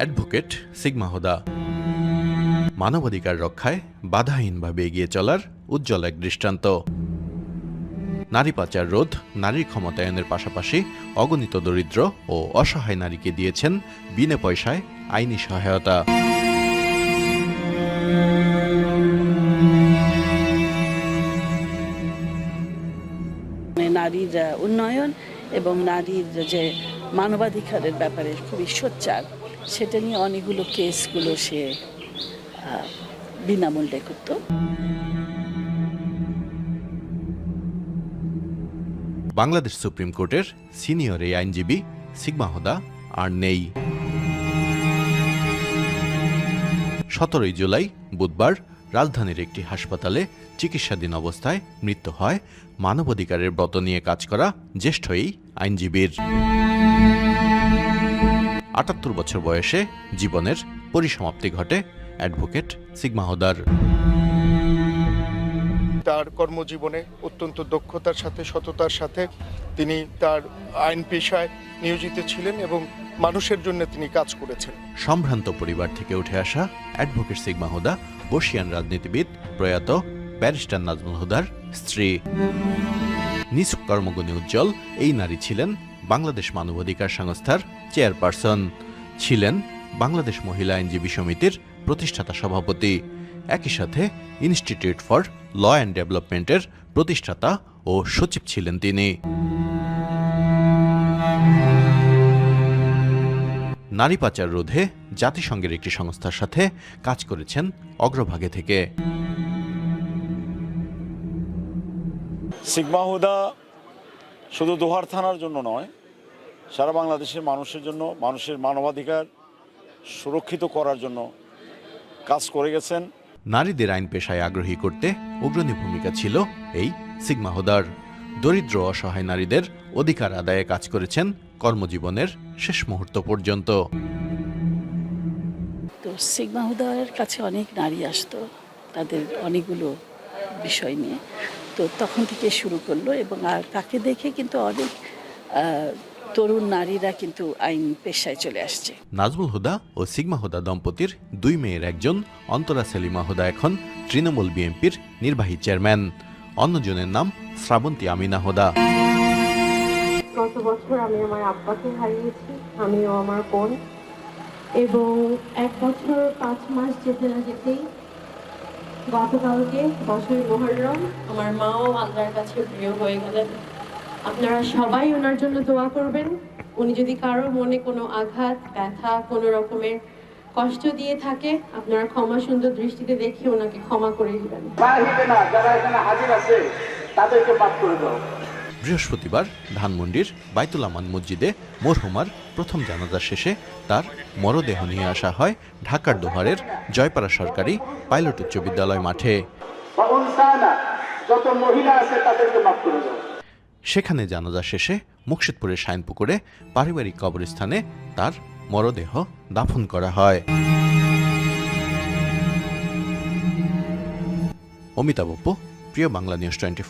Advocate sigma হোদা। মানবাধিকার রক্ষায় বাধাহীনভাবে এগিয়ে চলার উজ্জ্বল এক দৃষ্টান্ত। নারী পাচার রোধ নারীর ক্ষমতায়নের পাশাপাশি অগণিত দরিদ্র ও অসহায় নারীকে দিয়েছেন বিনে পয়সায় আইনি সহায়তা। নারীর উন্নয়ন এবং নারীর যে মানবাধিকারের ব্যাপারে খুবই সোচ্চার। সেটা নিয়ে অনেকগুলো কেসগুলো সে বিনামূল্যে করতো। বাংলাদেশ সুপ্রিম কোর্টের সিনিয়র এই আইনজীবী সিগমা হোদা আর নেই। সতেরোই জুলাই বুধবার রাজধানীর একটি হাসপাতালে চিকিৎসাধীন অবস্থায় মৃত্যু হয়। মানবাধিকারের ব্রত নিয়ে কাজ করা জ্যেষ্ঠ এই আইনজীবীর। আটাত্তর বছর বয়সে জীবনের পরিসমাপ্তি ঘটে অ্যাডভোকেট সিগমা হোদার তার কর্মজীবনে অত্যন্ত দক্ষতার সাথে, সততার সাথে তিনি তার আইন পেশায় নিয়োজিত ছিলেন এবং মানুষের জন্য তিনি কাজ করেছেন। সম্ভ্রান্ত পরিবার থেকে উঠে আসা অ্যাডভোকেট সিগমা হুদা, বর্ষিয়ান রাজনীতিবিদ প্রয়াত ব্যারিস্টার নাজমুল হুদার স্ত্রী। নিজ কর্মগুণী উজ্জ্বল, এই নারী ছিলেন বাংলাদেশ মানবাধিকার সংস্থার চেয়ারপারসন। ছিলেন বাংলাদেশ মহিলা আইনজীবী সমিতির প্রতিষ্ঠাতা সভাপতি। একই সাথে ইনস্টিটিউট ফর ল অ্যান্ড ডেভেলপমেন্টের প্রতিষ্ঠাতা ও সচিব ছিলেন তিনি। নারী পাচার রোধে জাতিসংঘের একটি সংস্থার সাথে কাজ করেছেন অগ্রভাগে থেকে। সিগমাহুদা শুধু দোহার থানার জন্য নয়, সারা বাংলাদেশের মানুষের জন্য, মানুষের মানবাধিকার সুরক্ষিত করার জন্য কাজ করে গেছেন। নারীদের আইন পেশায় আগ্রহী করতে অগ্রণী ভূমিকা ছিল এই সিগমা হোদার। দরিদ্র, অসহায় নারীদের অধিকার আদায়ে কাজ করেছেন কর্মজীবনের শেষ মুহূর্ত পর্যন্ত। তো সিগমা হুদার কাছে অনেক নারী আসতো, তাদের অনেকগুলো বিষয় নিয়ে। তো তখন থেকে শুরু করল এবং আর তাকে দেখে কিন্তু অনেক তরুণ নারীরা কিন্তু আইন পেশায় চলে আসছে। নাজমুল হুদা ও সিগমা হুদা দম্পতির দুই মেয়ের একজন অন্তরা সেলিমা হুদা এখন তৃণমূল বিএনপির নির্বাহী চেয়ারম্যান। অন্যজনের নাম শ্রাবন্তী আমিনা হুদা। গত বছর আমি আমার আব্বাকে হারিয়েছি আমিও আমার বোন। এবং এক বছর পাঁচ মাস যেতে না যেতেই গতকালকে বছরের মোহরম আমার মাও আল্লাহর কাছে প্রিয় হয়ে গেলেন। আপনারা সবাই ওনার জন্য দোয়া করবেন। উনি যদি কারও মনে কোনো আঘাত ব্যথা কোনো রকমের কষ্ট দিয়ে থাকে আপনারা ক্ষমা সুন্দর দৃষ্টিতে দেখে ওনাকে ক্ষমা করে দিবেন। বাহিরে না যারা এখানে হাজির আছে তাদেরকে মাফ করে দাও। বৃহস্পতিবার ধানমন্ডির বাইতুল আমান মসজিদে মরহুমার প্রথম জানাজা শেষে তার মরদেহ নিয়ে আসা হয় ঢাকার দোহারের জয়পাড়া সরকারি পাইলট উচ্চ বিদ্যালয় মাঠে। যত মহিলা আছে তাদেরকে মাফ করে দাও। সেখানে জানাজা শেষে মুর্শিদপুরের শাইনপুকুরে পারিবারিক কবরস্থানে তার মরদেহ দাফন করা হয়। অমিতাভ প্রিয় বাংলা নিউজ টোয়েন্টি